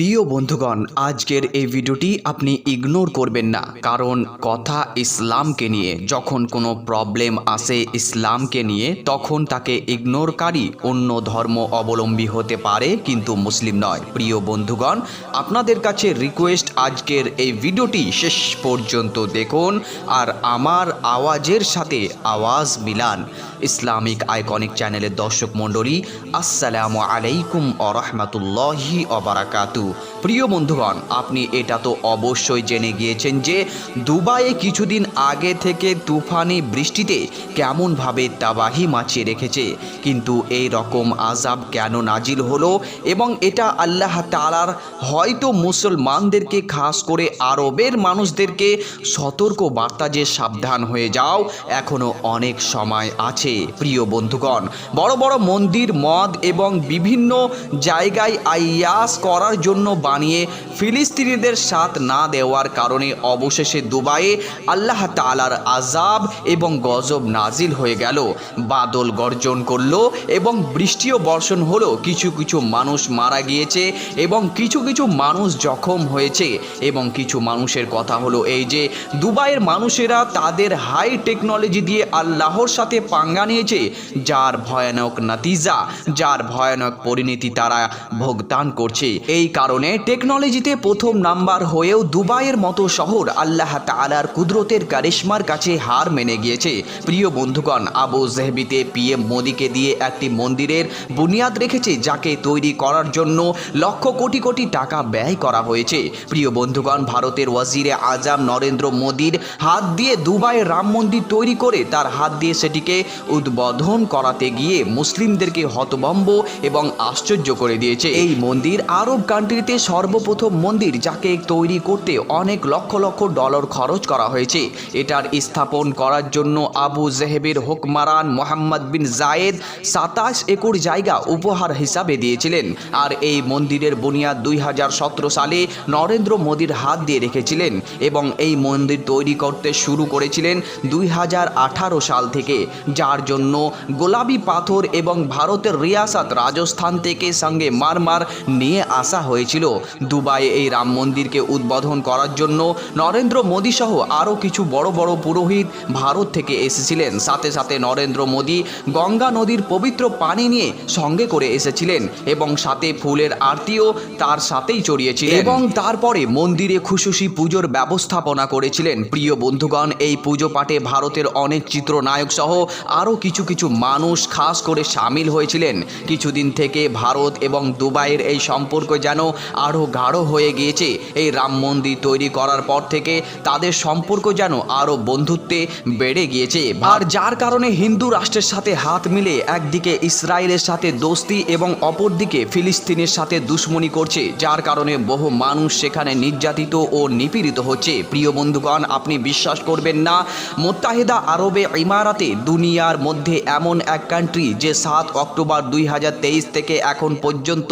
প্রিয় বন্ধুগণ, আজকের এই ভিডিওটি আপনি ইগনোর করবেন না। কারণ কথা ইসলামকে নিয়ে, যখন কোনো প্রবলেম আসে ইসলামকে নিয়ে, তখন তাকে ইগনোরকারী অন্য ধর্ম অবলম্বী হতে পারে, কিন্তু মুসলিম নয়। প্রিয় বন্ধুগণ, আপনাদের কাছে রিকোয়েস্ট আজকের এই ভিডিওটি শেষ পর্যন্ত দেখুন আর আমার আওয়াজের সাথে আওয়াজ মিলান। ইসলামিক আইকনিক চ্যানেলের দর্শক মণ্ডলী, আসসালামু আলাইকুম আরহামতুল্লাহি অবরাকাতু Oh. প্রিয় বন্ধুগণ, আপনি এটা তো অবশ্যই জেনে গিয়েছেন যে দুবাইয়ে কিছুদিন আগে থেকে তুফানি বৃষ্টিতে কেমনভাবে তাবাহি মাছিয়ে রেখেছে। কিন্তু এই রকম আজাব কেন নাজিল হলো এবং এটা আল্লাহ তালার হয়তো মুসলমানদেরকে, খাস করে আরবের মানুষদেরকে সতর্ক বার্তা যে সাবধান হয়ে যাও, এখনও অনেক সময় আছে। প্রিয় বন্ধুগণ, বড় বড় মন্দির, মদ এবং বিভিন্ন জায়গায় আইয়াস করার জন্য বানিয়ে ফিলিস্তিনিদের সাথ না দেওয়ার কারণে অবশেষে দুবাইয়ে আল্লাহ তালার আজাব এবং গজব নাজিল হয়ে গেল। বাদল গর্জন করল এবং বৃষ্টিও বর্ষণ হলো। কিছু কিছু মানুষ মারা গিয়েছে এবং কিছু কিছু মানুষ জখম হয়েছে এবং কিছু মানুষের কথা হলো এই যে, দুবাইয়ের মানুষেরা তাদের হাই টেকনোলজি দিয়ে আল্লাহর সাথে পাঙ্গা নিয়েছে, যার ভয়ানক নাতিজা, যার ভয়ানক পরিণতি তারা ভোগদান করছে। এই কারণে টেকনোলজিতে প্রথম নাম্বার হয়েও দুবাইয়ের মতো শহর আল্লাহ তালার কুদরতের কারিশ্মার কাছে হার মেনে গিয়েছে। প্রিয় বন্ধুগণ, আবু জেহবিতে পিএম মোদিকে দিয়ে একটি মন্দিরের বুনিয়াদ রেখেছে, যাকে তৈরি করার জন্য লক্ষ কোটি কোটি টাকা ব্যয় করা হয়েছে। প্রিয় বন্ধুগণ, ভারতের ওয়াজিরে আজাম নরেন্দ্র মোদির হাত দিয়ে দুবাইয়ের রাম মন্দির তৈরি করে তার হাত দিয়ে সেটিকে উদ্বোধন করাতে গিয়ে মুসলিমদেরকে হতবম্ব এবং আশ্চর্য করে দিয়েছে। এই মন্দির আরব কান্ট্রিতে সর্বপ্রথম মন্দির যাকে তৈরি করতে অনেক লক্ষ লক্ষ ডলার খরচ করা হয়েছে। এটার স্থাপন করার জন্য আবু জেহেবের হুকমারান মোহাম্মদ বিন জায়েদ সাতাশ একর জায়গা উপহার হিসাবে দিয়েছিলেন। আর এই মন্দিরের বুনিয়াদ দুই হাজার সতেরো সালে নরেন্দ্র মোদীর হাত দিয়ে রেখেছিলেন এবং এই মন্দির তৈরি করতে শুরু করেছিলেন দুই হাজার আঠারো সাল থেকে, যার জন্য গোলাপি পাথর এবং ভারতের রিয়াসাত রাজস্থান থেকে সঙ্গে মারমার নিয়ে আসা হয়েছিল। দুবাইয়ে এই রাম মন্দিরকে উদ্বোধন করার জন্য নরেন্দ্র মোদী সহ আরও কিছু বড় বড় পুরোহিত ভারত থেকে এসেছিলেন। সাথে সাথে নরেন্দ্র মোদী গঙ্গা নদীর পবিত্র পানি নিয়ে সঙ্গে করে এসেছিলেন এবং সাথে ফুলের আরতিও তার সাথেই চড়িয়েছিলেন। এবং তারপরে মন্দিরে খুশুসি পুজোর ব্যবস্থাপনা করেছিলেন। প্রিয় বন্ধুগণ, এই পুজো পাঠে ভারতের অনেক চিত্রনায়ক সহ আরও কিছু কিছু মানুষ খাস করে সামিল হয়েছিলেন। কিছুদিন থেকে ভারত এবং দুবাইয়ের এই সম্পর্ক যেন আরও গাঢ় হয়ে গিয়েছে। এই রাম মন্দির তৈরি করার পর থেকে তাদের সম্পর্ক যেন আরও বন্ধুত্বে বেড়ে গিয়েছে। আর যার কারণে হিন্দু রাষ্ট্রের সাথে হাত মিলে একদিকে ইসরায়েলের সাথে দোস্তি এবং অপরদিকে ফিলিস্তিনের সাথে দুশ্মনী করছে, যার কারণে বহু মানুষ সেখানে নির্যাতিত ও নিপীড়িত হচ্ছে। প্রিয় বন্ধুগণ, আপনি বিশ্বাস করবেন না, মোত্তাহেদা আরবে ইমারাতে দুনিয়ার মধ্যে এমন এক কান্ট্রি যে সাত অক্টোবর দুই হাজার তেইশ থেকে এখন পর্যন্ত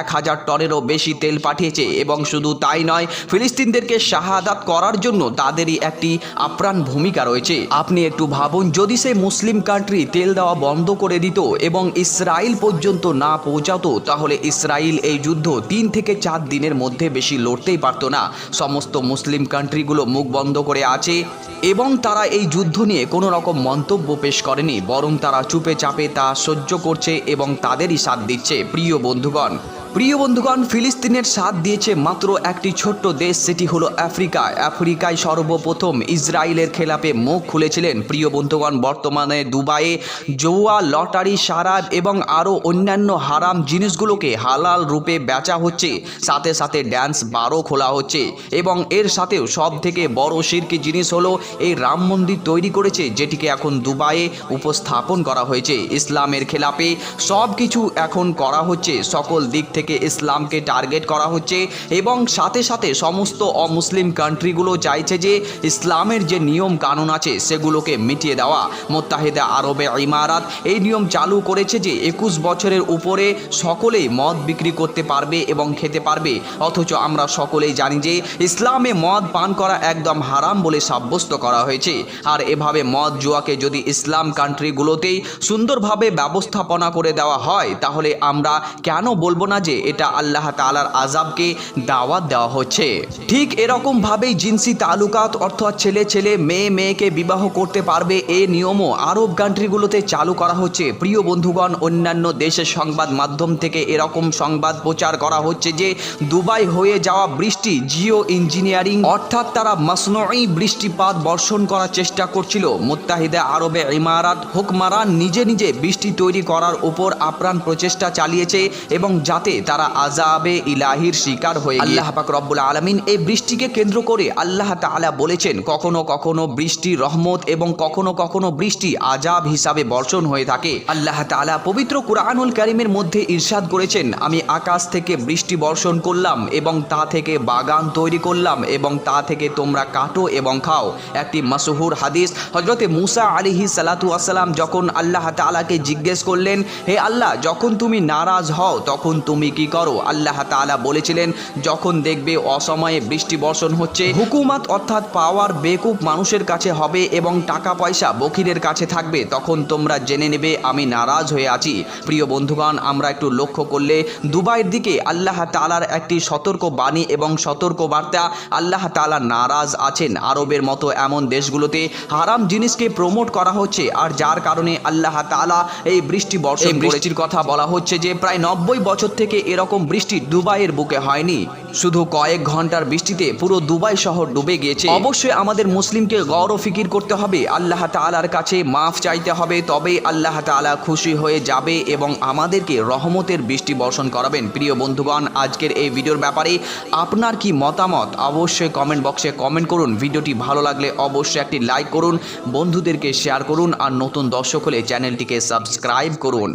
এক হাজার টনেরও বেশি তেল পাঠিয়েছে এবং শুধু তাই নয়, ফিলিস্তিনদেরকে শাহাদাত করার জন্য তাদেরই একটি আপ্রাণ ভূমিকা রয়েছে। আপনি একটু ভাবুন, যদি সে মুসলিম কান্ট্রি তেল দেওয়া বন্ধ করে দিত এবং ইসরায়েল পর্যন্ত না পৌঁছাতো, তাহলে ইসরায়েল এই যুদ্ধ তিন থেকে চার দিনের মধ্যে বেশি লড়তেই পারতো না। সমস্ত মুসলিম কান্ট্রিগুলো মুখ বন্ধ করে আছে। এবং তারা এই যুদ্ধ নিয়ে কোনো রকম মন্তব্য পেশ করেনি, বরং তারা চুপে চাপে তা সহ্য করছে এবং তাদেরই সাথ দিচ্ছে। প্রিয় বন্ধুগণ প্রিয় বন্ধুগণ, ফিলিস্তিনের সাথ দিয়েছে মাত্র একটি ছোট্ট দেশ, সেটি হলো আফ্রিকা। আফ্রিকায় সর্বপ্রথম ইসরায়েলের খেলাপে মুখ খুলেছিলেন। প্রিয় বন্ধুগণ, বর্তমানে দুবাইয়ে জৌয়া, লটারি, সারাব এবং আরও অন্যান্য হারাম জিনিসগুলোকে হালাল রূপে বেচা হচ্ছে। সাথে সাথে ড্যান্স বারও খোলা হচ্ছে এবং এর সাথেও সব থেকে বড় শিরকি জিনিস হলো এই রাম মন্দির তৈরি করেছে, যেটিকে এখন দুবাইয়ে উপস্থাপন করা হয়েছে। ইসলামের খেলাপে সব কিছু এখন করা হচ্ছে। সকল দিক থেকে ইসলামকে টার্গেট করা হচ্ছে এবং সাথে সাথে সমস্ত অমুসলিম কান্ট্রিগুলো চাইছে যে ইসলামের যে নিয়ম কানুন আছে, সেগুলোকে মিটিয়ে দেওয়া। মোত্তাহেদা আরবে ইমারাত এই নিয়ম চালু করেছে যে একুশ বছরের উপরে সকলেই মদ বিক্রি করতে পারবে এবং খেতে পারবে। অথচ আমরা সকলেই জানি যে ইসলামে মদ পান করা একদম হারাম বলে সাব্যস্ত করা হয়েছে। আর এভাবে মদ, জুয়াকে যদি ইসলাম কান্ট্রিগুলোতেই সুন্দরভাবে ব্যবস্থাপনা করে দেওয়া হয়, তাহলে আমরা কেন বলব না যে এটা আল্লাহ তাআলার আজাবকে দাওয়াত দেওয়া হচ্ছে? ঠিক এরকম ভাবেই জিনসি তালুকাত, অর্থাৎ ছেলে ছেলে, মেয়ে মেয়েকে বিবাহ করতে পারবে এ নিয়মও আরব কান্ট্রিগুলোতে চালু করা হচ্ছে। প্রিয় বন্ধুগণ, অন্যান্য দেশের সংবাদ মাধ্যম থেকে এরকম সংবাদ প্রচার করা হচ্ছে যে দুবাই হয়ে যাওয়া বৃষ্টি, জিও ইঞ্জিনিয়ারিং, অর্থাৎ তারা মাসনই বৃষ্টিপাত বর্ষণ করার চেষ্টা করছিল। মুত্তাহিদে আরবে ইমারাত হুকমারান নিজে নিজে বৃষ্টি তৈরি করার উপর আপ্রাণ প্রচেষ্টা চালিয়েছে এবং যাতে তারা আজাবে ইলাহির শিকার হয়ে আল্লাহ পাক রব্বুল আলমিন এই বৃষ্টিকে কেন্দ্র করে আল্লাহ তাআলা বলেছেন, কখনো কখনো বৃষ্টি রহমত এবং কখনো কখনো বৃষ্টি আজাব হিসাবে বর্ষণ হয়ে থাকে। আল্লাহ তাআলা পবিত্র কুরআনুল কারিমের মধ্যে ইরশাদ করেছেন, আমি আকাশ থেকে বৃষ্টি বর্ষণ করলাম এবং তা থেকে বাগান তৈরি করলাম এবং তা থেকে তোমরা কাটো এবং খাও। একটি মাসহুর হাদিস। হজরতে মুসা আলিহি সালাতু আসসালাম যখন আল্লাহ তাআলাকে জিজ্ঞেস করলেন, হে আল্লাহ, যখন তুমি নারাজ হও, তখন তুমি কি করো? আল্লাহ তাআলা বলেছিলেন, যখন দেখবে অসময়ে বৃষ্টি বর্ষণ হচ্ছে, হুকুমাত অর্থাৎ পাওয়ার বেকুব মানুষের কাছে হবে এবং টাকা পয়সা বকিরের কাছে থাকবে, তখন তোমরা জেনে নেবে, আমি নারাজ হয়ে আছি। প্রিয় বন্ধুগণ, আমরা একটু লক্ষ্য করলে দুবাইয়ের দিকে আল্লাহ তাআলার একটি সতর্ক বাণী এবং সতর্ক বার্তা, আল্লাহ তাআলা নারাজ আছেন আরবের মতো এমন দেশগুলোতে হারাম জিনিসকে প্রমোট করা হচ্ছে আর যার কারণে আল্লাহ তাআলা এই বৃষ্টি বর্ষণ বৃষ্টির কথা বলা হচ্ছে যে প্রায় নব্বই বছর থেকে এরকম বৃষ্টি দুবাইয়ের বুকে হয়নি। শুধু কয়েক ঘণ্টার বৃষ্টিতে পুরো দুবাই শহর ডুবে গিয়েছে। অবশ্যই আমাদের মুসলিমকে গৌর ফিকির করতে হবে। আল্লাহ তাআলার কাছে মাফ চাইতে হবে তবেই আল্লাহ তাআলা খুশি হয়ে যাবে এবং আমাদেরকে রহমতের বৃষ্টি বর্ষণ করাবেন। প্রিয় বন্ধুগণ আজকের এই ভিডিওর ব্যাপারে আপনার কি মতামত? অবশ্যই কমেন্ট বক্সে কমেন্ট করুন। ভিডিওটি ভালো লাগলে অবশ্যই একটি লাইক করুন বন্ধুদেরকে শেয়ার করুন আর নতুন দর্শক হলে চ্যানেলটিকে সাবস্ক্রাইব করুন।